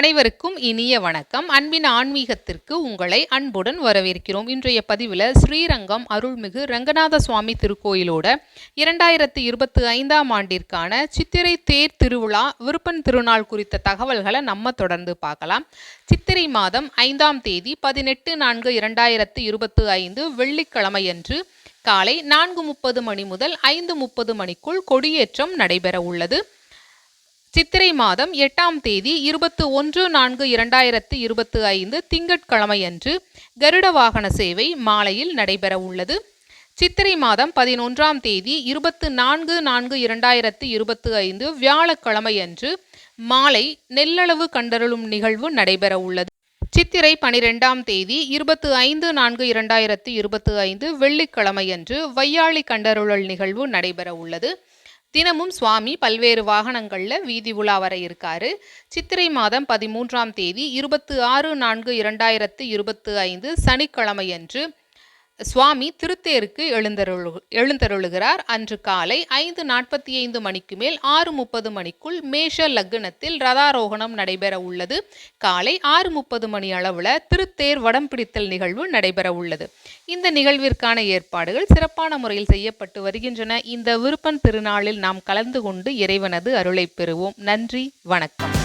அனைவருக்கும் இனிய வணக்கம். அன்பின் ஆன்மீகத்திற்கு உங்களை அன்புடன் வரவேற்கிறோம். இன்றைய பதிவில் ஸ்ரீரங்கம் அருள்மிகு ரங்கநாத சுவாமி திருக்கோயிலோட இரண்டாயிரத்தி இருபத்தி ஐந்தாம் ஆண்டிற்கான சித்திரை தேர் திருவிழா விருப்பன் திருநாள் குறித்த தகவல்களை நம்ம தொடர்ந்து பார்க்கலாம். சித்திரை மாதம் ஐந்தாம் தேதி பதினெட்டு நான்கு இரண்டாயிரத்து இருபத்தி ஐந்து வெள்ளிக்கிழமையன்று காலை நான்கு முப்பது மணி முதல் ஐந்து முப்பது மணிக்குள் கொடியேற்றம் நடைபெற உள்ளது சித்திரை மாதம் எட்டாம் தேதி இருபத்து ஒன்று நான்கு இரண்டாயிரத்து இருபத்து ஐந்து திங்கட்கிழமையன்று கருட வாகன சேவை மாலையில் நடைபெற உள்ளது. சித்திரை மாதம் பதினொன்றாம் தேதி இருபத்து நான்கு நான்கு இரண்டாயிரத்து இருபத்து ஐந்து வியாழக்கிழமையன்று மாலை நெல்லளவு கண்டருளும் நிகழ்வு நடைபெற உள்ளது. சித்திரை பனிரெண்டாம் தேதி இருபத்து ஐந்து நான்கு இரண்டாயிரத்து இருபத்து ஐந்து வெள்ளிக்கிழமையன்று வையாளி கண்டருளல் நிகழ்வு நடைபெற உள்ளது. தினமும் சுவாமி பல்வேறு வாகனங்களில் வீதி உலா வர இருக்காரு. சித்திரை மாதம் பதிமூன்றாம் தேதி இருபத்து ஆறு நான்கு இரண்டாயிரத்து இருபத்து ஐந்து சனிக்கிழமையன்று சுவாமி திருத்தேருக்கு எழுந்தருளு எழுந்தருளுகிறார். அன்று காலை ஐந்து நாற்பத்தி ஐந்து மணிக்கு மேல் ஆறு முப்பது மணிக்குள் மேஷ லக்னத்தில் ரதாரோகணம் நடைபெற உள்ளது. காலை ஆறு முப்பது மணி அளவில் திருத்தேர் வடம் பிடித்தல் நிகழ்வு நடைபெற உள்ளது. இந்த நிகழ்விற்கான ஏற்பாடுகள் சிறப்பான முறையில் செய்யப்பட்டு வருகின்றன. இந்த விருப்பன் திருநாளில் நாம் கலந்து கொண்டு இறைவனது அருளை பெறுவோம். நன்றி வணக்கம்.